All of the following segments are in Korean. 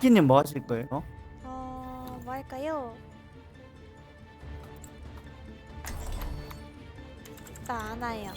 치킨님 뭐 하실 거예요? 어, 뭐 할까요? 나 안 와요.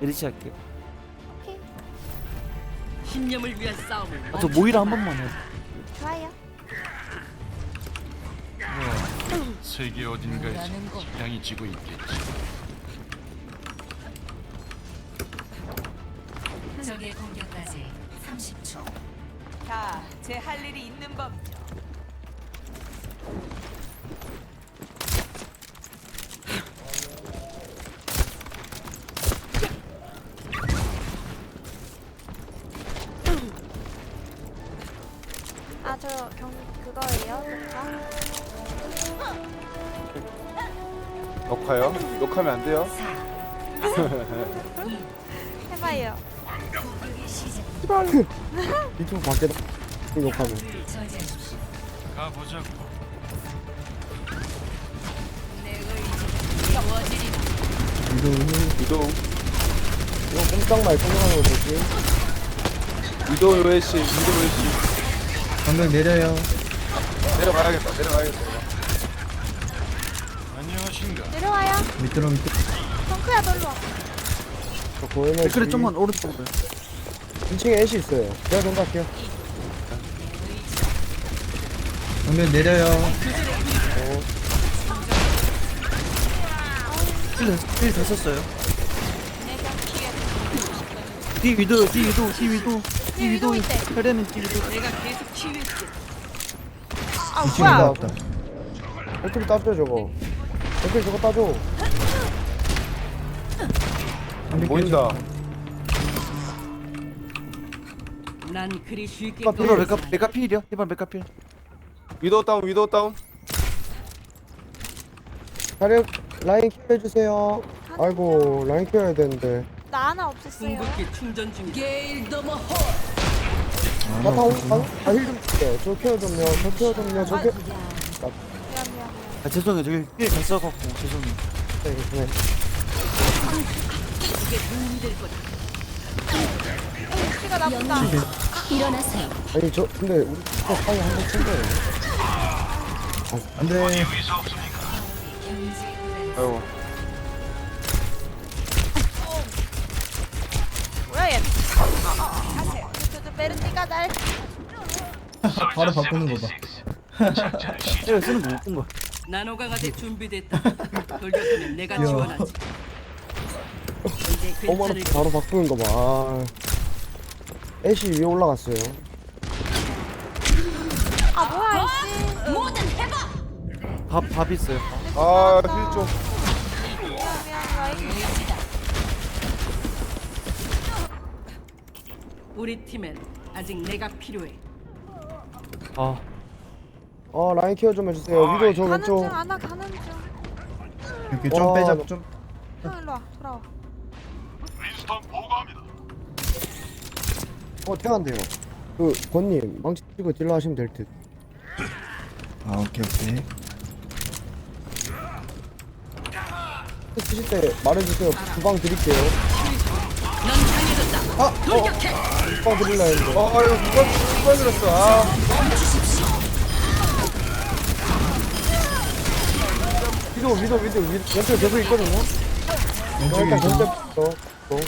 메르시 할게요. 오케이, 신념을 위한 싸움을 아, 저 모이라 한 번만 해요. 좋아요. 세계 어딘가에 양이 지고 있겠지. 적의 공격까지 30초. 다 제 할 일이 있는 법이죠. 아, 저 경, 그거예요? 녹화? 녹화요? 녹화면 안 돼요? 4, 해봐요. 유튜브 밖에다 저지하십시오. 가보자고. 유도 이거 꼼짝 말고 성공하는 거 되지 유도 요해씨 유도 요해씨 방금 내려요 내려가야겠다 내려가야겠다 안녕하신가? 내려와요. 밑으로 밑으로 덩크야, 놀러 와. 저 고에너지 댓글에 좀만 오른쪽으로. 2층에 애쉬 있어요 제가 좀 갈게요 방금 내려요 힐 됐었어요. 뒤 위도, 뒤 위도, 뒤 위도, 뒤 위도. 위도. 혈에는 뒤 위도. 내가 계속 치유해줄게. 아, 2층에 뭐야. 나왔다 댓글 따줘 저거 댓글 저거 따줘 보인다 난 그리 쉽게 아, 이발 메카 메카 필이요? 이발 메카 필. 위도 다운 위도 다운 자력 라인 키워주세요 아이고 라인 키워야 되는데 나 하나 없었어요. 궁극기 충전 중이야. 게일 더머 홀. 나타 아힐좀 줄게요 저 좀요 저 좀요 저 케어 미안, 미안, 미안. 아 죄송해요. 저기 힐잘 써갖고 죄송해요. 네, 네. 이게 도움이 될 거다. 피가 나쁘다. 아니 저 근데 우리 진짜 사이 한번 친 거예요 안돼 아이고 뭐야, 얘. 저, 저, 메르티가 날. 바로 바꾸는 거봐 이거 쓰는 거 못본 거. 나노 강화제 준비됐다. 돌격하면 내가 지원하지. 이제 어머나 괜찮을 바로 바꾸는 거 봐 아. 애쉬 위에 올라갔어요 밥, 밥 있어요. 아 힐좀 미안, 미안, 라인. 우리 팀엔 아직 내가 필요해. 아, 어 라인 케어 좀 해주세요 위도 저 가는 중, 왼쪽 안나 가는 중. 이렇게 좀 빼자 좀 형, 일로 와, 돌아와. 어 태안돼요 그 권님 망치 치고 딜러 하시면 될 듯 아 오케이 오케이 쓰실 때 말해주세요. 주방 드릴게요. 넌 강해졌다. 돌격해. 주방 드릴라 했는데. 아 이거 누가 누가 들었어? 아. 위도 위도 위도. 위 왼쪽에 계속 있거든요. 어, 일단 견제부터. 또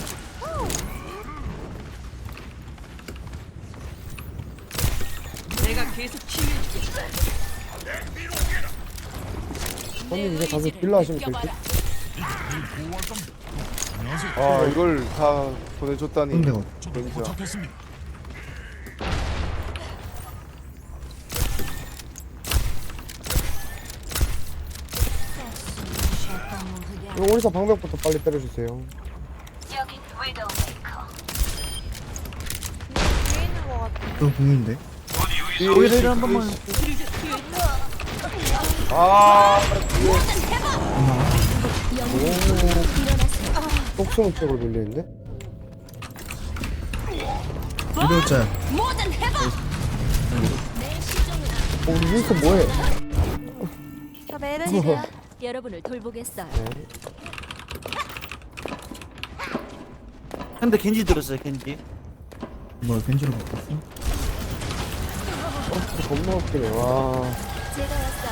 내가 계속 치유해줄게. 권님 이제 가서 딜러 하시면 될듯 아 이걸 다 보내줬다니. 이거 오리사 방벽부터 빨리 때려주세요 뒤에 있는 거 같아. 또 공인데 모이라를 한 번만. 아 똑승 쪽으로 밀리는데 어 우리 윈스 뭐해 저 메르시야. 여러분을 돌보겠어요. 근데 겐지 들었어요, 겐지. 뭐 벤지로 바꿨어? 어, 겁나 웃기네, 와. 제가 왔어요.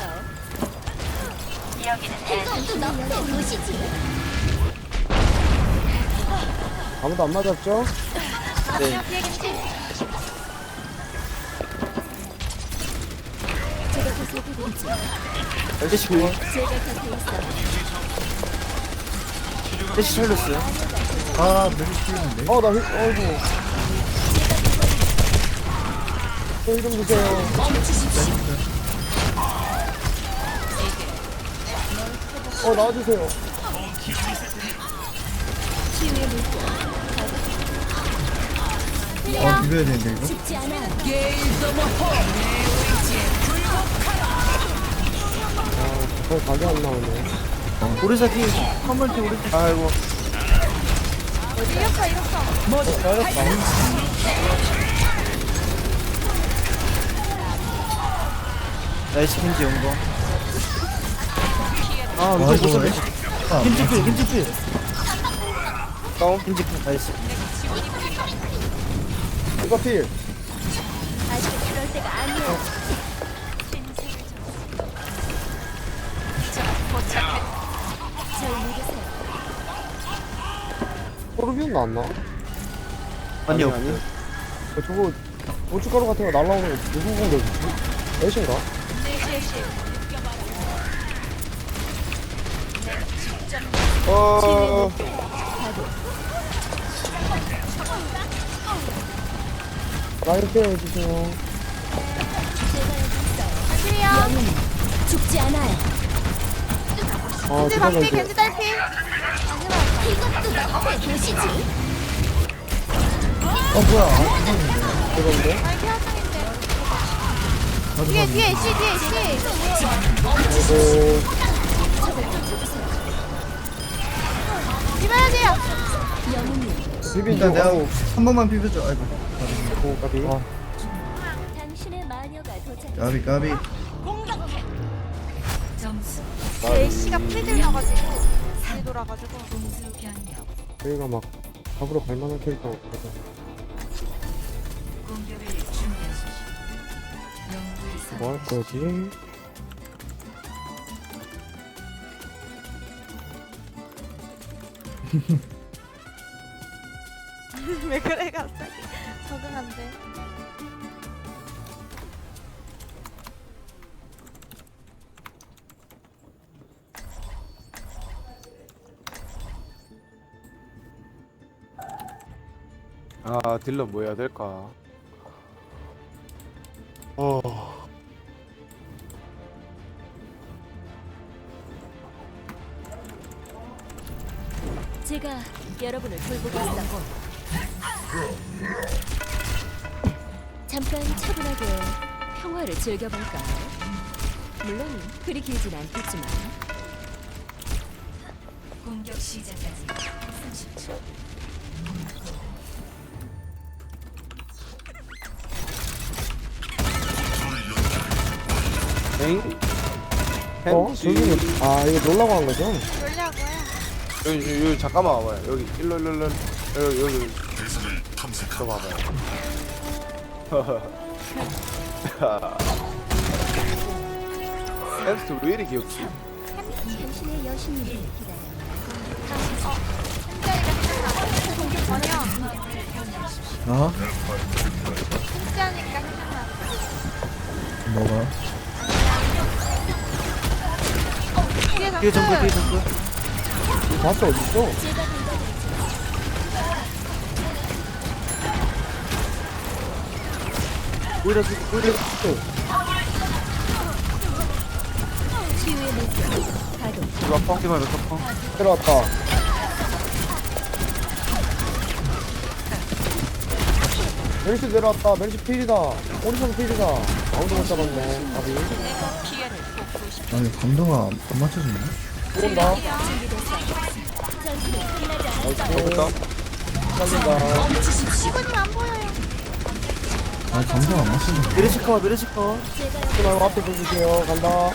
아무도 안 맞았죠? 네 곁에 있어요. 엘리시 살렸어요 아 메리시 피했는데 어, 나 힐, 어이구. 저 이름 주세요. 어, 나와주세요. 물결. 어 비벼야 되는데 이거 않아요. 아, 각이 안 나오네. 오리사 뒤 화물대 오리사 아이고 이렇게 이렇게. 잘했다. 나이스 켄지 연거 아아 이거 이거 못 왜? 잡았어 아 켄지 필 켄지 필 다운 켄지 필 나이스 이거 필. 아직 그럴 때가 믿으세요. 토르비온 나왔나? 아니요 아니, 아니. 어, 저거, 고춧가루 같은 거 날라오는 거 누구 공격이지? 애신가? 어 라인 케어 해주세요. 영웅 죽지 않아요. 아, 겐지 반피 이제 겐지 딸피. 이것도 너의 도시지. 어 뭐야 아 피하상인데. 나도 뒤에. 뒤에 씨 뒤에 씨. 아 집어야 돼요. 영웅님 비빈 일단 중. 내가 아이고, 한 번만 비벼줘 아이고 오, 까비. 아, 당신의 마녀가 도착. 까비 까비 점수 제 씨가 프리딜 나가지고 뒤 돌아가지고. 공수 변경. 저희가 막 잡으러 갈 만한 캐릭터가 없어서. 공격을 준비하십시오. 영웅을 뭐할 거지? 왜 그래 갑자기 적응 안 돼. 아 딜러 뭐 해야 될까 여러분을 돌보겠어. 잠깐 차분하게 평화를 즐겨볼까요? 물론 그리 길진 않겠지만. 공격 시작까지 30초. 엥? 어? 저기, 아, 이거 놀라고 한 거죠? 놀려고요. 여기, 여기, 여기 잠깐만 와봐요 여기 일로 일로 일로 여기 여기 저 봐봐요 햄스터 왜 이리 귀엽지? 당신의 여신님을 기다려. 전혀 어? 햄찌하니까 힘나. 뭐가? 뒤에 뒤에 정글 뒤에 정글. 봤어, 어딨어? 제가 돌봐드리죠. 오히려 오히려 치유의 물결. 가동. 이거 아파 이거 몇 아파 들어왔다. 멜시 내려왔다. 멜시 필이다. 오리선 필이다. 아무도 못 잡았네. 아비. 아니 감도가 안 맞춰지네 들어온다. 않았어 요. 됐다 살린다. 시그님 안 보여요. 아니 감도가 안 맞춰지네 메르시커 메르시커 제가 그 말고 앞에 보주세요. 간다.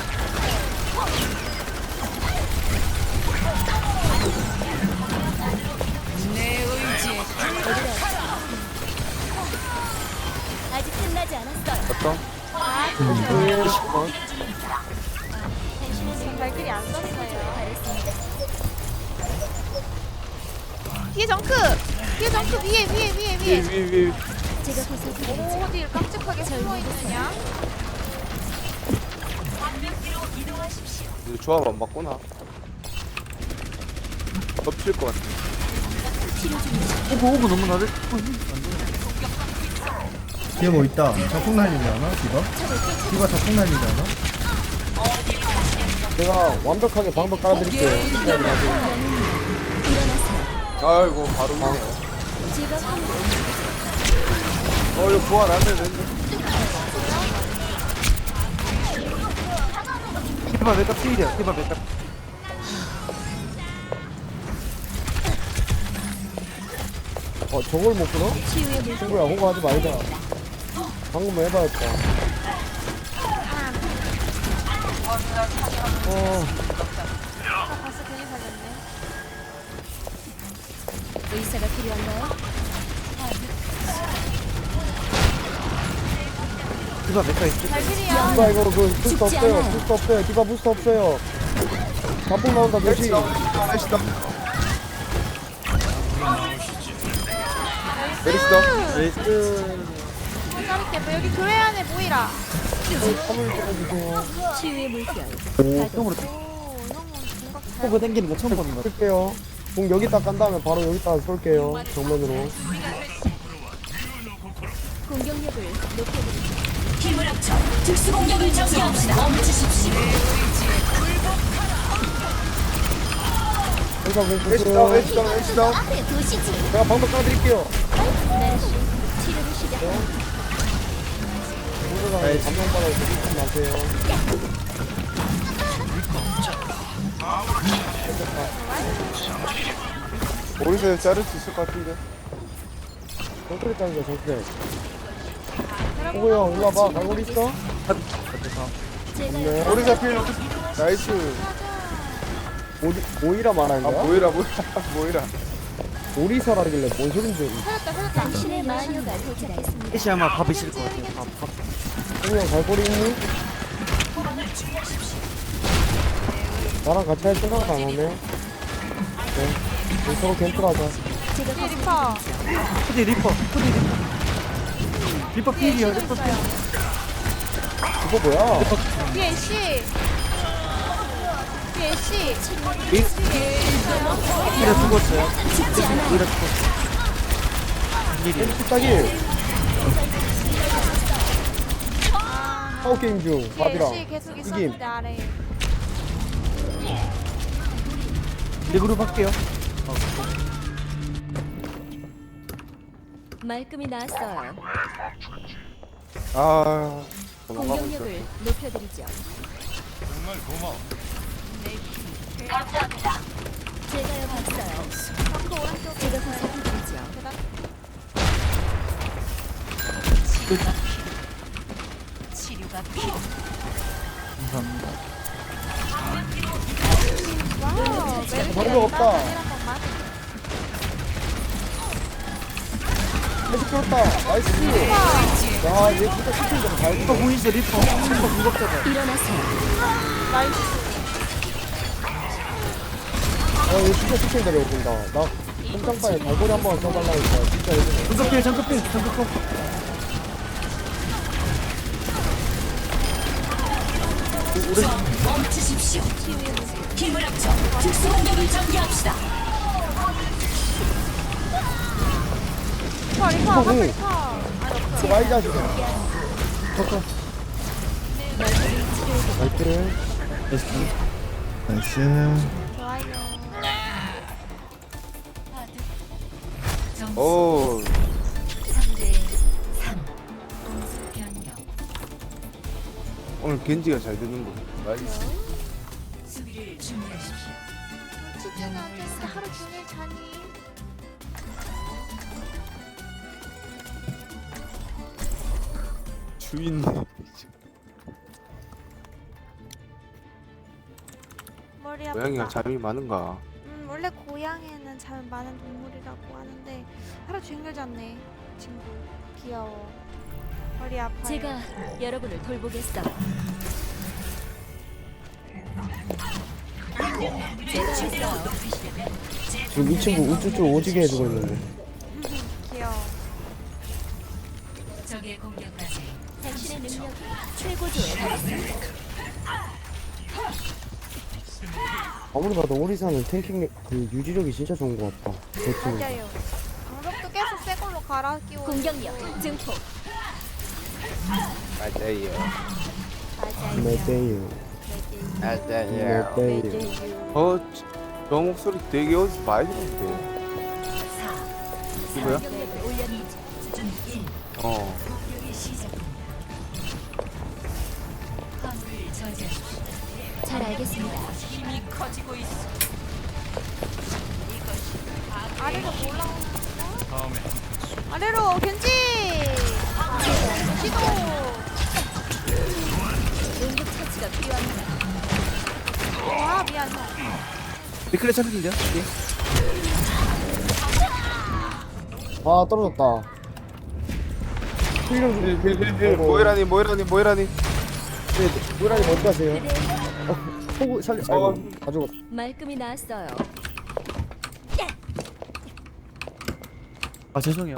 아직 끝나지 않았어요. 됐다 있는데. 전 발길이 안 썼어요. 뒤에 정크! 뒤에 정크 위에 위에 위에 위에 위에. 위에 위에 제가 보살펴드리죠. 오, 어디 깜찍하게 숨어 있느냐? 이제 조합 안 바꾸나? 덮칠 것 같아 오고 오고 너무 나를 뒤에 뭐 있다. 자폭 날리지 않아? 디바? 디바 자폭 날리지 않아? 제가 완벽하게 방법 깔아드릴게요. 아이고 바로 제가 화물을 어 이거 부활 안 되는데 디바 메카 필이야 디바 메카 어, 저걸 못 끊어? 친구야, 호가하지 말자. 방금 해봐야겠다. 어, 아, 벌써 괜히 살렸네. 의사가 필요한가요? 디바 메카 있지 발길이야. 디바 이거 그 부스트 죽지 없어요. 않아요. 부스트 없어요. 디바 부스트 없어요. 자폭 나온다, 몇시 메리스다 자를게. 뭐 여기 교회 안에 모이라. 화물 찍어주세요. 치유의 물결 오 처음으로 오, 형은 공각 잘. 포그 땡기는 거 처음 보는 거 쓸게요. 공 여기다 깐 다음에 바로 여기다 쏠게요. 정면으로. 공격력을 높여드리죠. 여기다 공 메리스다 쏘세요. 메리스다 메리스다 앞에 도시지. 제가 방법 깔아드릴게요. 나르시 치료를 시작합니다. 모두가 감정받아서 믿지 마세요. 오리서 자를 수 있을 것 같은데 정크레 짜는 거야, 정크레. 호구 형, 일로 와봐. 갈고리 있어? 네. 오리사 필 나이스 오리, 오이라 말하는 아 거야? 모이라 모이라 모이라 오리서라길래 뭔 소린지. 당신의 마녀가 도착했습니다. 애쉬 아마 밥 있을 것 같아요 밥, 밥. 호구 형, 갈고리 있니? 나랑 같이 할 생각 안 하네. 네. 우리 서로 겐트하자. 제가 뒤에 리퍼. 푸디 리퍼 푸디 리퍼 리퍼 필이야 리퍼 필 이거 뭐야? 뒤에 씨. 뒤에 씨. 필이 죽었어요 필이 죽었어 일이야 뚝딱이. 파워 게임 중. 뒤에 씨 밥이랑. 계속 이김. 있었는데 아래. 리그룹 할게요 말끔히 나왔어요. 아 도망가고 있어 공격력을 높여드리죠. 정말 고마워. 제가 여기 있어요. 정크 오른쪽. 제가 보살펴드리죠. 계단. 감사합니다 와우. 메르시 방법 없다. 해식 끌었다. 나이스. 야, 얘 진짜 시킨 대로 잘 리퍼 공 있어 리퍼 리퍼 무겁잖아. 나이스. 아, 얘 진짜 시킨 대로 본다. 나 꼼짝방에 갈고리 한번 써달라고 했어. 진짜 해주네. 잠깐필 잠깐필 잠깐필 리퍼, 리퍼, 리퍼, 리퍼, 공. 리퍼. 그 마이 자식아. 나이스. 나이스. 좋아요. 오 오늘 겐지가 잘 나이스 어땠어? 하루 종일 자니? 주인 머리. 고양이가 잠이 많은가 음, 원래 고양이는 잠 많은 동물이라고 하는데 하루 종일 잤네. 친구. 귀여워. 허리 아파요. 제가 여러분을. 제가 있어요. 지금 이 친구 우쭈쭈 오지게 해주고 있는데 귀여워. 당신의 능력이 최고조에 달했습니다. 아무리 봐도 오리사는 탱킹 그 유지력이 진짜 좋은 것 같다 맞아요. 방벽도 계속 새 걸로 갈아 끼워. 공격력 증폭. 맞아요. 맞아요. 메데이유 맞아요. 메데이유 어, 저 목소리 되게 어디서 많이 들었는데. 누구야? 어. 잘 알겠습니다. 힘이 커지고 있어. 아래로 올라오는 다음에 아래로 겐지. 시도. 응급 처치가 필요합니다. 아 미안. 미클레 잡힐래요? 예. 아 떨어졌다 빌빌빌 모이라니 모이라니 모이라니. 모이라님 어디 가세요? 어, 호구 살려 어. 아이고 다 죽었다 말끔히 나았어요. 아 죄송해요.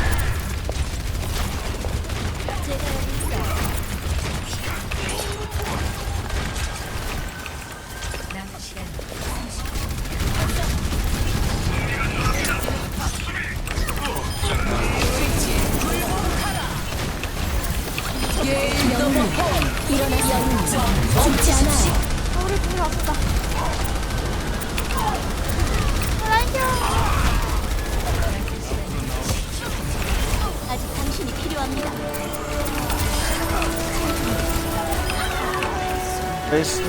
나이스.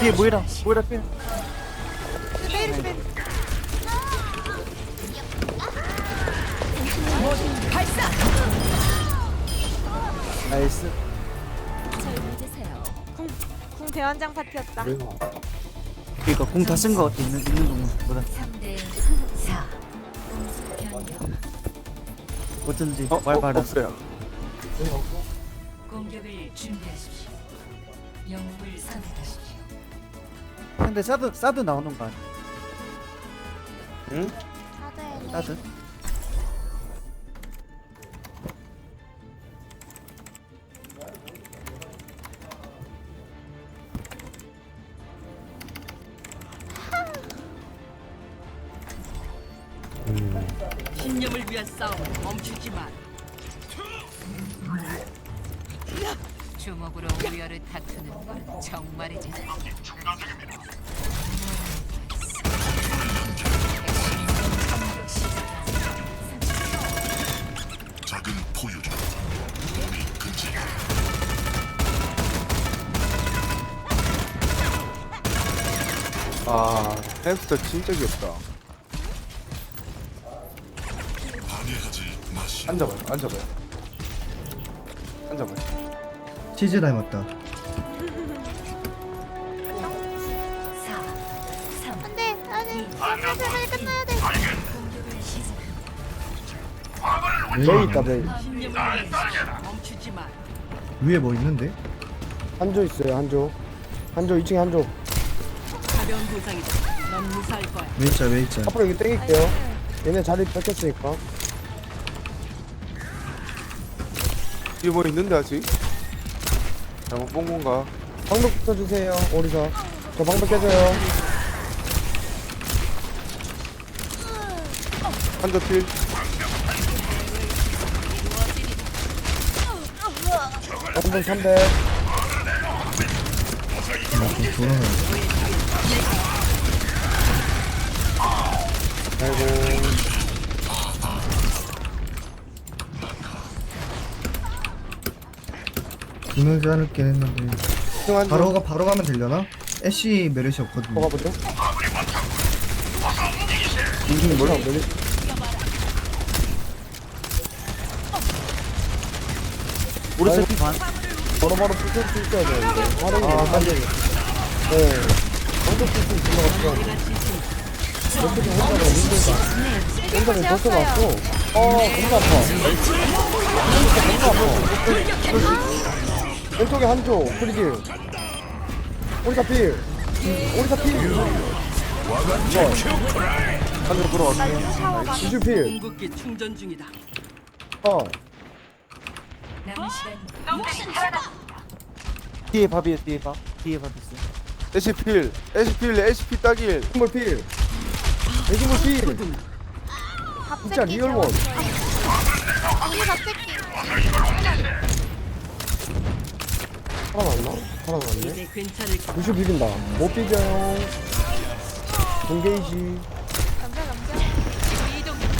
뒤에 모이라 모이라 빼. 나이스. 궁 대환장 파티였다. 그니까 공 다 쓴 거 같아 있는 있는. 3대 4. 어쩐지 어, 말 어, 말아. 없어요. 공격을 준비하십시오. 영웅을 선택하십시오. 근데 사드 사드 나오는 거 아니야? 응? 사드? 신념을 위한 싸움 멈추지 마. 아, 햄스터 진짜 귀엽다. 앉아봐요, 앉아봐요. 앉아봐요. 치즈 닮았다. 안돼 아니 빨리 끝나야 돼. 레이 있다 마. 위에 뭐 있는데? 한조 있어요 한조 한조 2층에 한조 가벼운 부상이다. 넌 무사할 거야. 웨이자 웨이자. 앞으로 여기 땡길게요 얘네 자리 뺏겼으니까 뒤에 뭐 있는데 아직? 잘못 본 건가? 방벽 붙여주세요 오리사 저 방벽 깨져요 한자 필. 방벽 300좀 돌아가야 아이고. 두명 자를게 했는데. 바로 가 바로 가면 되려나? 애쉬 메르시 없거든요. 뭐가 보죠? 인중이 몰라 멜리 오른쪽 피 반. 바로바로 부술 수 있어야 되는데. 바로 아 빨리. 네 방금 부술 들어갔어 어떻게 혼자가 힘들다 혼자는 벌써 왔어 어 겁나 아파 진짜 겁나 아파 왼쪽에 한조 프리딜 오리사 필 오리사 필 한으로 돌아왔네 샤워 막 이주 필 궁극기 충전 중이다. 어. 남은 시간 뒤에 밥이에요, 뒤에 밥. 뒤에 밥 있어요. 에시필 에시필 에시피 따길. 애기물 필. 애기물 필 진짜 리얼원. 이게 밥새끼. 살아났나? 살아났네 이제 괜찮을 거야. 루슈 비빈다. 못 비벼요. 동게이지. 남자 남자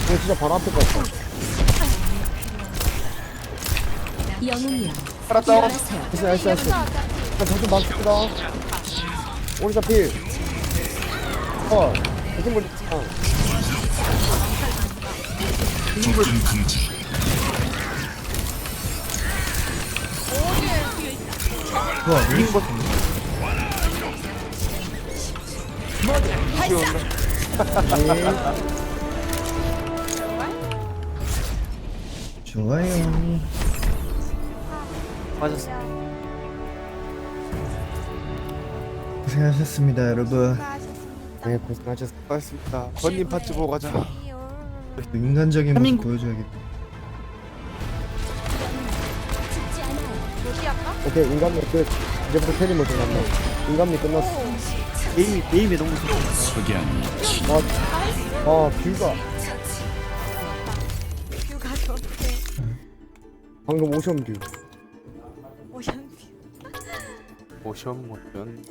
이거 진짜 바로 앞에 갔어 영웅이여 살았다 나이스 나이스 나이스 자 정신 맞춥니다 오리사 필 어, 애기물 어. 접근 금지. 좋아 우리 좋아요 맞았어. 고생하셨습니다 여러분. 네 고생하셨습니다. 고맙습니다. 건님 파츠 보고 가자. 인간적인 모습. 보여줘야겠다? 오케이 인간미 끝 이제부터 캐리 모드 간다. 인간미 끝났어. 게임이, 게임이 너무 좋아. 아, 아 뷰가. 방금 오션 뷰. 오션 모션 모션